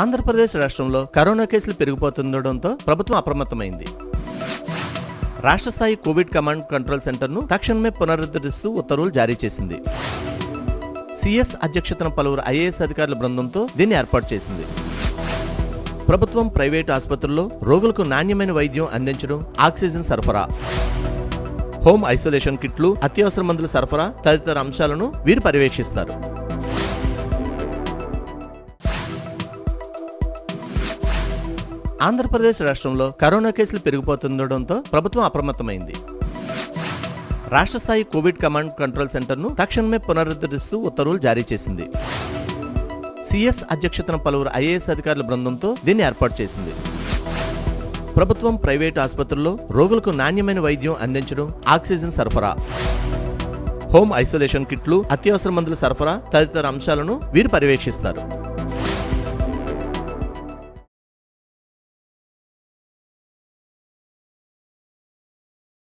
ఆంధ్రప్రదేశ్ రాష్ట్రంలో కరోనా కేసులు పెరిగిపోతుండటంతో ప్రభుత్వం అప్రమత్తమైంది. రాష్ట్ర స్థాయి కోవిడ్ కమాండ్ కంట్రోల్ సెంటర్ను తక్షణమే పునరుద్ధరిస్తూ ఉత్తర్వులు జారీ చేసింది. సిఎస్ అధ్యక్షతన పలువురు ఐఏఎస్ అధికారుల బృందంతో దీన్ని ఏర్పాటు చేసింది. ప్రభుత్వం ప్రైవేటు ఆసుపత్రుల్లో రోగులకు నాణ్యమైన వైద్యం అందించడం ఆక్సిజన్ సరఫరా హోమ్ ఐసోలేషన్ కిట్లు అత్యవసర మందుల సరఫరా తదితర అంశాలను వీరు పర్యవేక్షిస్తారు. ఆంధ్రప్రదేశ్ రాష్ట్రంలో కరోనా కేసులు పెరిగిపోతుండటంతో ప్రభుత్వం అప్రమత్తమైంది. రాష్ట్ర స్థాయి కోవిడ్ కమాండ్ కంట్రోల్ సెంటర్ను తక్షణమే పునరుద్ధరిస్తూ ఉత్తర్వులు జారీ చేసింది. సిఎస్ అధ్యక్షతన పలువురు ఐఏఎస్ అధికారుల బృందంతో దీన్ని ఏర్పాటు చేసింది. ప్రభుత్వం ప్రైవేటు ఆసుపత్రుల్లో రోగులకు నాణ్యమైన వైద్యం అందించడం ఆక్సిజన్ సరఫరా హోమ్ ఐసోలేషన్ కిట్లు అత్యవసర మందుల సరఫరా తదితర అంశాలను వీరు పర్యవేక్షిస్తారు